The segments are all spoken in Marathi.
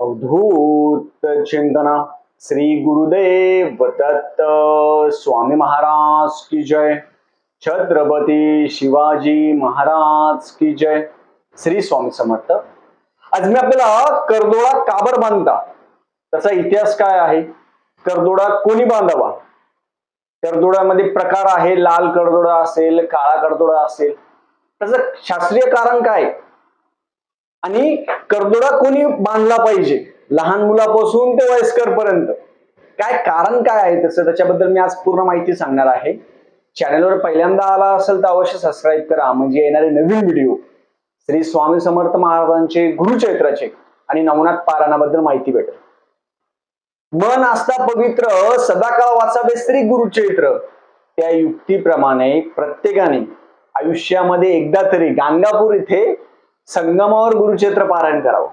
अवधूत चिंतना। श्री गुरुदेव दत्त स्वामी महाराज की जय। छत्रपती शिवाजी महाराज की जय। श्री स्वामी समर्थ। आज मी आपल्याला करदोळा काबर बांधता? त्याचा इतिहास काय आहे? करदोडा कोणी बांधावा? करदोड्यामध्ये प्रकार आहे लाल करदोडा असेल काळा करदोडा असेल. त्याचं शास्त्रीय कारण काय? आणि कर्दोडा कोणी बांधला पाहिजे? लहान मुलापासून ते वयस्कर पर्यंत काय कारण काय आहे तसं त्याच्याबद्दल मी आज पूर्ण माहिती सांगणार आहे. चॅनलवर पहिल्यांदा आला असेल तर अवश्य सबस्क्राईब करा. म्हणजे येणारे नवीन व्हिडिओ श्री स्वामी समर्थ महाराजांचे गुरुचैत्राचे आणि नवनाथ पारायणाबद्दल माहिती भेटेल. मन असता पवित्र सदाकाळ वाचावे श्री गुरुचैत्र त्या युक्तीप्रमाणे प्रत्येकाने आयुष्यामध्ये एकदा तरी गाणगापूर इथे संगमावर गुरुक्षेत्र पारायण करावं.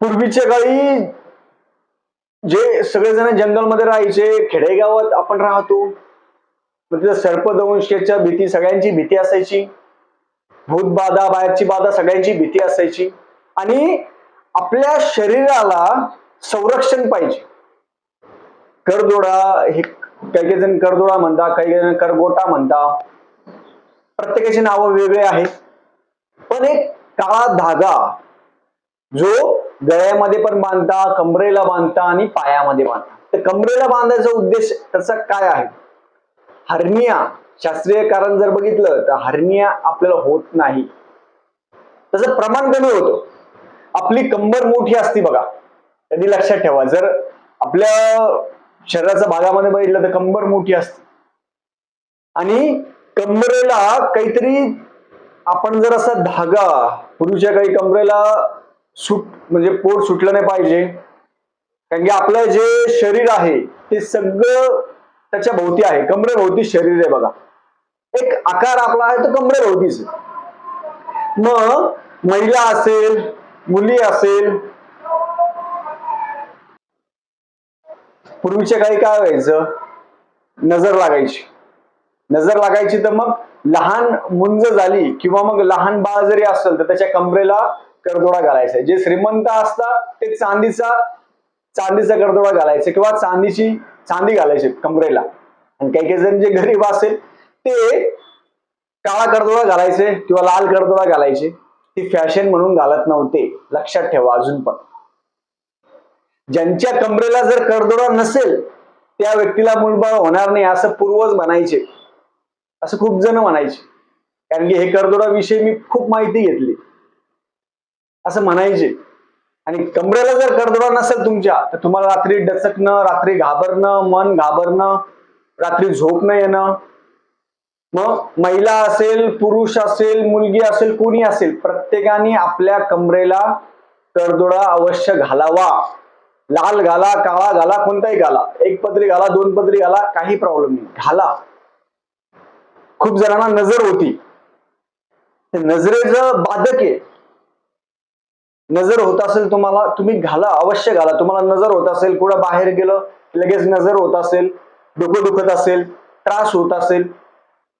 पूर्वीच्या काळी जे सगळेजण जंगलमध्ये राहायचे खेडेगावात आपण राहतो. मग तिथं सर्पदंशाच्या भीती सगळ्यांची भीती असायची. भूतबाधा बाहेरची बाधा सगळ्यांची भीती असायची. आणि आपल्या शरीराला संरक्षण पाहिजे. करदोडा हे काही काही जण करदोडा म्हणता काही काही जण करगोटा म्हणता. प्रत्येकाची नावं वेगळे आहेत. पण एक काळा धागा जो गळ्यामध्ये पण बांधता कमरेला बांधता आणि पायामध्ये बांधता. तर कमरेला बांधायचा उद्देश त्याचा काय आहे? हर्निया शास्त्रीय कारण जर बघितलं तर हर्निया आपल्याला होत नाही. त्याचं प्रमाण कमी होतं. आपली कंबर मोठी असती बघा. कधी लक्षात ठेवा जर आपल्या शरीराच्या भागामध्ये बघितलं तर कंबर मोठी असते. आणि कंबरेला काहीतरी आपण जर असा धागा पुरुषच्या काही कमरेला सुट म्हणजे पोट सुटलं नाही पाहिजे कारण की आपलं जे शरीर आहे ते सगळं त्याच्या भोवती आहे. कमरेभोवती शरीर आहे बघा. एक आकार आपला आहे तो कमरेभोवतीच मग महिला असेल मुली असेल पूर्वीच्या काही काय व्हायचं? नजर लागायची. नजर लागायची तर मग लहान मुंज झाली किंवा मग लहान बाळ जरी असेल तर त्याच्या कमरेला करदोडा घालायचा जे श्रीमंत असतात ते चांदीचा चांदीचा करदोडा घालायचे किंवा चांदीची चांदी घालायची कमरेला. आणि काही काही जण जे गरीब असेल ते काळा करदोडा घालायचे किंवा लाल करदोडा घालायचे. ती फॅशन म्हणून घालत नव्हते. लक्षात ठेवा अजून पण. ज्यांच्या कमरेला जर करदोडा नसेल त्या व्यक्तीला मूलबाळ होणार नाही असं पूर्वज म्हणायचे. असं खूप जण म्हणायचे. कारण की हे करदोडा विषयी मी खूप माहिती घेतली. असं म्हणायचे. आणि कमरेला जर करदोडा नसेल तुमच्या तर तुम्हाला रात्री डचकणं रात्री घाबरणं मन घाबरणं रात्री झोप न येणं. मग महिला असेल पुरुष असेल मुलगी असेल कोणी असेल प्रत्येकाने आपल्या कमरेला करदोडा अवश्य घालावा. लाल घाला काळा घाला कोणताही घाला. एक पदरी घाला दोन पदरी घाला काही प्रॉब्लेम नाही. घाला. खूप जणांना नजर होती. नजरेचं बाधक आहे नजर होत असेल तुम्हाला तुम्ही घाला अवश्य घाला. तुम्हाला नजर होत असेल कुठं बाहेर गेलं लगेच नजर होत असेल डोकं दुखत असेल त्रास होत असेल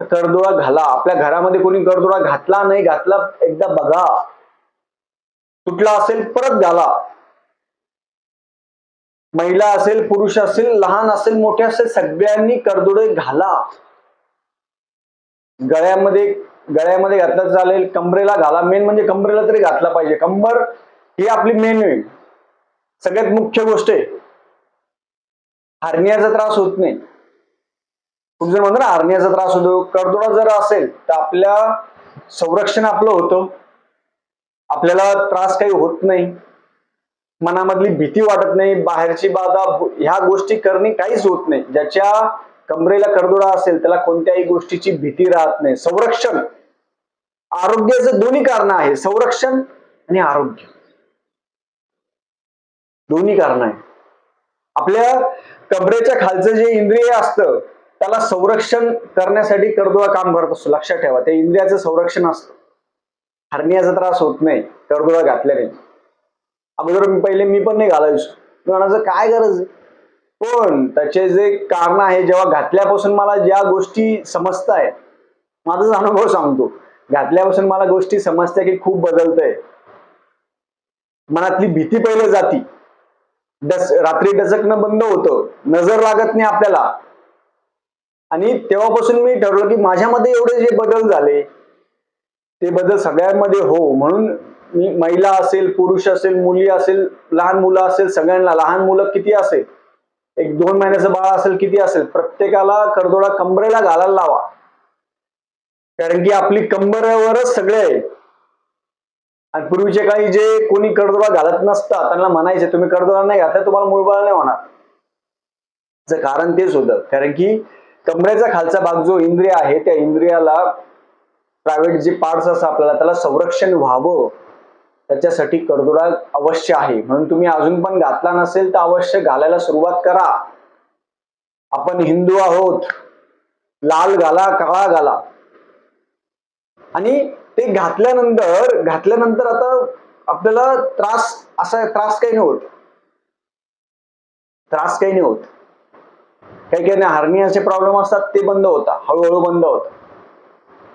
करदोळा घाला. आपल्या घरामध्ये कोणी करदोळा घातला नाही घातला एकदा बघा. तुटला असेल परत घाला. महिला असेल पुरुष असेल लहान असेल मोठे असेल सगळ्यांनी करदोडे घाला. गळ्यामध्ये गळ्यामध्ये घातला चालेल. कंबरेला घाला. मेन म्हणजे कंबरेला तरी घातला पाहिजे. कंबर ही आपली मेन आहे. सगळ्यात मुख्य गोष्ट आहे. हार्नियाचा त्रास होत नाही. खूप जण म्हणतो ना हार्नियाचा त्रास होतो. कर्दोडा जर असेल तर आपल्या संरक्षण आपलं होतं. आपल्याला त्रास काही होत नाही. मनामधली भीती वाटत नाही. बाहेरची बाधा ह्या गोष्टी करणे काहीच होत नाही. ज्याच्या कमरेला करदोडा असेल त्याला कोणत्याही गोष्टीची भीती राहत नाही. संरक्षण आरोग्याचं दोन्ही कारण आहे. संरक्षण आणि आरोग्य. दोन्ही कारण आहे. आपल्या कमरेच्या खालचं जे इंद्रिय असतं त्याला संरक्षण करण्यासाठी करदोळा काम करत असतो. लक्षात ठेवा त्या इंद्रियाचं संरक्षण असतं. हरण्याचा त्रास होत नाही करदोळा घातल्याने. अगोदर मी पहिले मी पण नाही घालायचो. म्हणायचं काय गरज आहे? पण त्याचे जे कारण आहे जेव्हा घातल्यापासून मला ज्या गोष्टी समजताय माझाच अनुभव सांगतो घातल्यापासून मला गोष्टी समजत्या की खूप बदलतंय. मनातली भीती पहिले जाती. डस रात्री डसकणं बंद होतं नजर लागत नाही आपल्याला. आणि तेव्हापासून मी ठरवलं की माझ्यामध्ये एवढे जे बदल झाले ते बदल सगळ्यांमध्ये हो. म्हणून मी महिला असेल पुरुष असेल मुली असेल लहान मुलं असेल सगळ्यांना लहान मुलं किती असेल एक दोन महिन्याचं बाळ असेल किती असेल प्रत्येकाला करदोडा कंबरेला घालायला लावा. कारण की आपली कंबरेवरच सगळे आहे आणि पूर्वीचे काही जे कोणी कर्दोडा घालत नसतात त्यांना म्हणायचे तुम्ही कर्दोडा नाही घातला तुम्हाला मूळबाळ नाही होणार. त्याचं कारण तेच होतं. कारण की कमरेचा खालचा भाग जो इंद्रिय आहे त्या इंद्रियाला प्रायव्हेट जे पार्ट्स असतात आपल्याला त्याला संरक्षण व्हावं. त्याच्यासाठी कडदोडा अवश्य आहे. म्हणून तुम्ही अजून पण घातला नसेल तर अवश्य घालायला सुरुवात करा. आपण हिंदू आहोत. लाल घाला काळा घाला. आणि ते घातल्यानंतर घातल्यानंतर आता आपल्याला त्रास असा त्रास काही नाही होत त्रास काही नाही होत काही काही हार्नियाचे प्रॉब्लेम असतात ते बंद होता. हळूहळू बंद होत.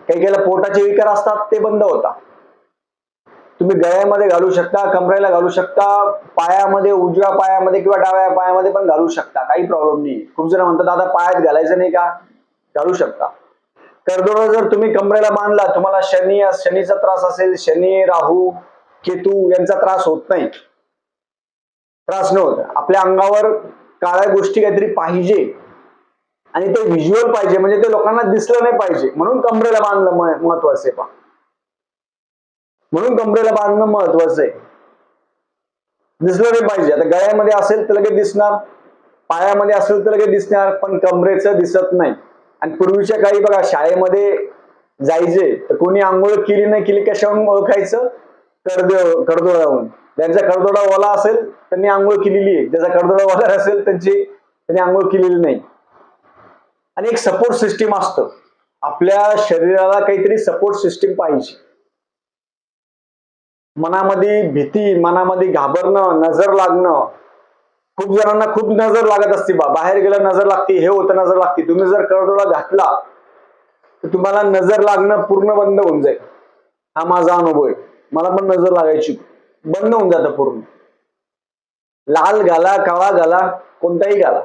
काही काही पोटाचे विकार असतात ते बंद होता. तुम्ही गळ्यामध्ये घालू शकता कमरेला घालू शकता पायामध्ये उजव्या पायामध्ये किंवा डाव्या पायामध्ये पण घालू शकता. काही प्रॉब्लेम नाही खूप जण म्हणतात दादा पायात घालायचं नाही का? घालू शकता. करदोडा जर तुम्ही कमरेला बांधला तुम्हाला शनी शनीचा त्रास असेल शनी राहू केतू यांचा त्रास होत नाही. त्रास न होत. आपल्या अंगावर काळ्या गोष्टी काहीतरी पाहिजे. आणि ते व्हिज्युअल पाहिजे. म्हणजे ते लोकांना दिसलं नाही पाहिजे. म्हणून कमरेला बांधलं महत्त्वाचे महत्वाचं आहे पहा म्हणून कमरेला बांधणं महत्वाचं आहे. दिसलं नाही पाहिजे. आता गळ्यामध्ये असेल तर लगेच दिसणार पायामध्ये असेल तर लगेच दिसणार पण कमरेचं दिसत नाही. आणि पूर्वीच्या काही बघा शाळेमध्ये जायचे तर कोणी आंघोळ केली नाही केली कशावरून ओळखायचं? कडदो कडदोडावरून त्यांचा कडदोडा ओला असेल त्यांनी आंघोळ केलेली आहे. ज्याचा कडदोडा ओला असेल त्यांची त्यांनी आंघोळ केलेली नाही. आणि एक सपोर्ट सिस्टीम असतं. आपल्या शरीराला काहीतरी सपोर्ट सिस्टीम पाहिजे. मनामध्ये भीती मनामध्ये घाबरणं नजर लागणं. खूप जणांना खूप नजर लागत असते बा. बाहेर गेलं नजर लागते हे होतं नजर लागते. तुम्ही जर कडदोडा घातला तर तुम्हाला नजर लागणं पूर्ण बंद होऊन जाईल. हा माझा अनुभव आहे. मला पण नजर लागायची. बंद होऊन जातं पूर्ण. लाल घाला काळा घाला कोणताही घाला.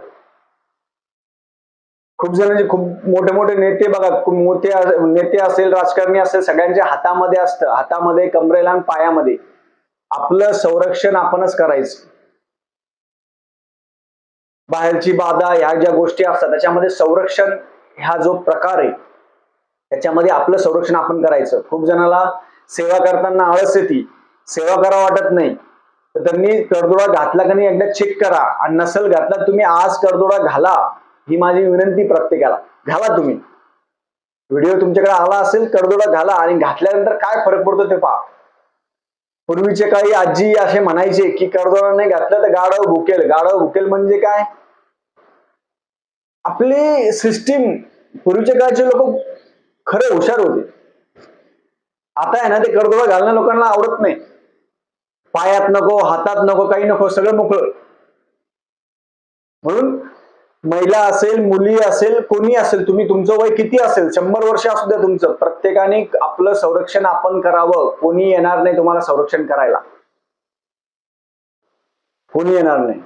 खूप जणांचे म्हणजे खूप मोठे मोठे नेते बघा मोठे नेते असेल राजकारणी असेल सगळ्यांच्या हातामध्ये असतं. हातामध्ये कमरेला आणि पायामध्ये. आपलं संरक्षण आपणच करायचं. बाहेरची बाधा ह्या ज्या गोष्टी असतात त्याच्यामध्ये संरक्षण हा जो प्रकार आहे त्याच्यामध्ये आपलं संरक्षण आपण करायचं. खूप जणाला सेवा करताना आळस येते. सेवा करा वाटत नाही. तर त्यांनी कर्दोडा घातला का नाही एकदा चेक करा. आणि नसल घातला तुम्ही आज कर्दोडा घाला. ही माझी विनंती प्रत्येकाला. घाला तुम्ही. व्हिडिओ तुमच्याकडे आला असेल कडदोडा घाला आणि घातल्यानंतर काय फरक पडतो ते पहा. पूर्वीचे काही आजी असे म्हणायचे की कडदोडा नाही घातलं तर गाढव भुकेल. गाढव भुकेल म्हणजे काय? आपली सिस्टीम पूर्वीच्या काळचे लोक खरे हुशार होते. आता आहे ना ते कडदोडा घालणं लोकांना आवडत नाही. पायात नको हातात नको काही नको सगळं मोकळं. म्हणून महिला असेल मुली असेल कोणी असेल तुम्ही तुमचं वय किती असेल शंभर वर्ष असू द्या तुमचं प्रत्येकाने आपलं संरक्षण आपण करावं कोणी येणार नाही तुम्हाला संरक्षण करायला. कोणी येणार नाही.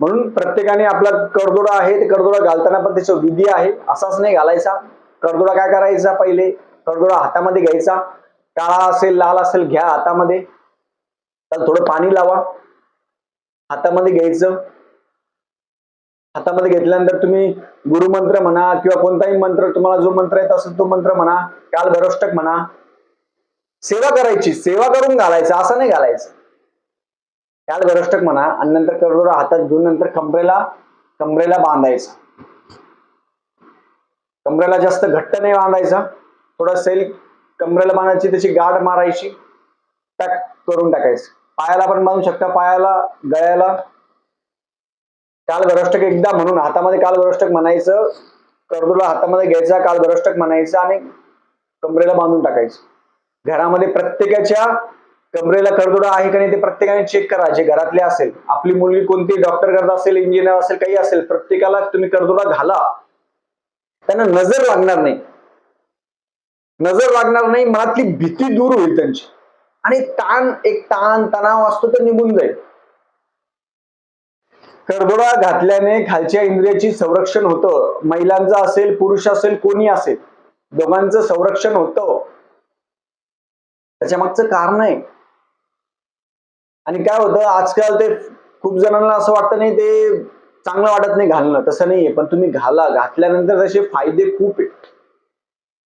म्हणून प्रत्येकाने आपला करदोडा आहे ते करदोडा घालताना पण त्याचं विधी आहे असाच नाही घालायचा. करदोडा काय करायचा पहिले? करदोडा हातामध्ये घ्यायचा. काळा असेल लाल असेल घ्या हातामध्ये. त्याला थोडं पाणी लावा. हातामध्ये घ्यायचं. हातामध्ये घेतल्यानंतर तुम्ही गुरुमंत्र म्हणा किंवा कोणताही मंत्र तुम्हाला जो मंत्र येत असेल तो मंत्र म्हणा काल भरोष्टक म्हणा. सेवा करायची सेवा करून घालायचं असं नाही घालायचं. काल भरोष्टक म्हणा आणि नंतर करडोरा हातात घेऊन नंतर कमरेला कमरेला बांधायचं. कमरेला जास्त घट्ट नाही बांधायचा. थोडा सेल कमरेला बांधायची त्याची गाठ मारायची टॅक करून टाकायचं. पायाला पण बांधू शकता पायाला गळ्याला. काल भरोष्टक एकदा म्हणून हातामध्ये काल भरोष्टक म्हणायचं कर्दूला हातामध्ये घ्यायचा काल भरोष्टक म्हणायचं आणि कमरेला बांधून टाकायचं. घरामध्ये प्रत्येकाच्या कमरेला कर्दुडा आहे का नाही ते प्रत्येकाने चेक करा. जे घरातले असेल आपली मुलगी कोणती डॉक्टर करत असेल इंजिनियर असेल काही असेल प्रत्येकाला तुम्ही कर्दुडा घाला. त्यांना नजर लागणार नाही. नजर लागणार नाही मनातली भीती दूर होईल त्यांची. आणि ताण एक ताण तणाव असतो तर निघून जाईल. करदोडा घातल्याने खालच्या इंद्रियाची संरक्षण होतं. महिलांचं असेल पुरुष असेल कोणी असेल दोघांचं संरक्षण होतं. त्याच्या मागचं कारण आहे. आणि काय होतं आजकाल ते खूप जणांना असं वाटतं नाही ते चांगलं वाटत नाही घालणं. तसं नाहीये पण तुम्ही घाला. घातल्यानंतर त्याचे फायदे खूप आहेत.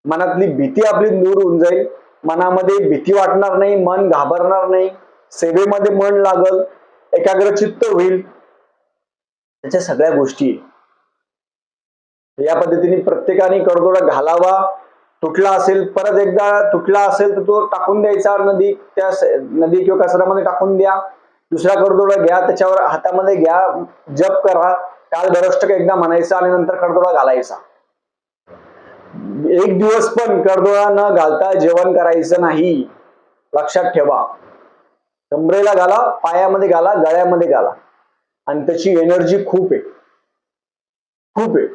मनातली भीती आपली दूर होऊन जाईल. मनामध्ये भीती वाटणार नाही मन घाबरणार नाही. सेवेमध्ये मन लागल एकाग्र चित्त होईल. त्याच्या सगळ्या गोष्टी. या पद्धतीने प्रत्येकाने कडदोडा घालावा. तुटला असेल परत एकदा तुटला असेल तर तो टाकून द्यायचा. नदी त्या नदी किंवा कचऱ्यामध्ये टाकून द्या. दुसरा कडदोडा घ्या त्याच्यावर हातामध्ये घ्या जप करा. काल भरष्टक एकदा म्हणायचा आणि नंतर कडदोडा घालायचा. एक दिवस पण कडदोळा न घालता जेवण करायचं नाही. लक्षात ठेवा. कमरेला घाला पायामध्ये घाला गळ्यामध्ये घाला. आणि त्याची एनर्जी खूप आहे. खूप आहे.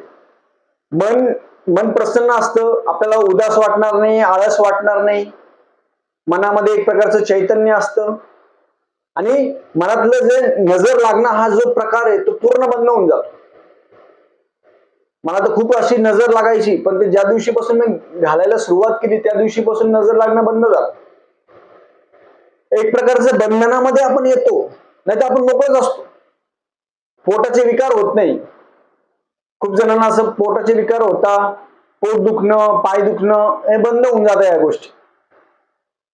मन मन प्रसन्न असतं. आपल्याला उदास वाटणार नाही आळस वाटणार नाही. मनामध्ये एक प्रकारचं चैतन्य असतं. आणि मनातलं जे नजर लागणं हा जो प्रकार आहे तो पूर्ण बंद होऊन जातो. मला तर खूप अशी नजर लागायची पण ते ज्या दिवशीपासून मी घालायला सुरुवात केली त्या दिवशीपासून नजर लागणं बंद झालं. एक प्रकारचं बंधनामध्ये आपण येतो नाही तर आपण मोकळच असतो. पोटाचे विकार होत नाही. खूप जणांना असं पोटाचे विकार होता पोट दुखणं पाय दुखणं हे बंद होऊन जातं या गोष्टी.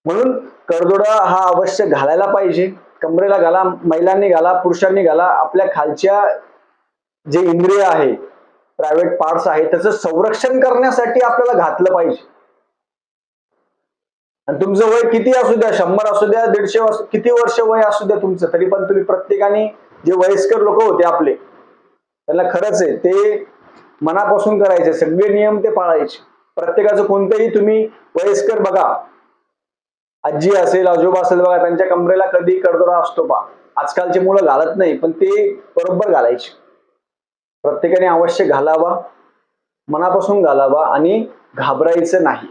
म्हणून करदोडा हा अवश्य घालायला पाहिजे. कमरेला घाला महिलांनी घाला पुरुषांनी घाला आपल्या खालच्या जे इंद्रिय आहे प्रायव्हेट पार्ट्स आहे त्याचं संरक्षण करण्यासाठी आपल्याला घातलं पाहिजे. आणि तुमचं वय किती असू द्या शंभर असू द्या दीडशे किती वर्ष वय असू द्या तुमचं तरी पण तुम्ही प्रत्येकाने जे वयस्कर लोक होते आपले त्यांना खरंच आहे ते मनापासून करायचे सगळे नियम ते पाळायचे. प्रत्येकाचं कोणतंही तुम्ही वयस्कर बघा. आजी असेल आजोबा असेल बघा त्यांच्या कमरेला कधी कडदोरा असतो बा. आजकालची मुलं घालत नाही पण ते बरोबर घालायचे. प्रत्येकाने अवश्य घालावा मनापासून घालावा आणि घाबरायचं नाही.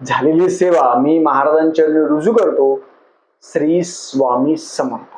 झालेली सेवा मी महाराजांच्या रुजू करतो. श्री स्वामी समर्थ.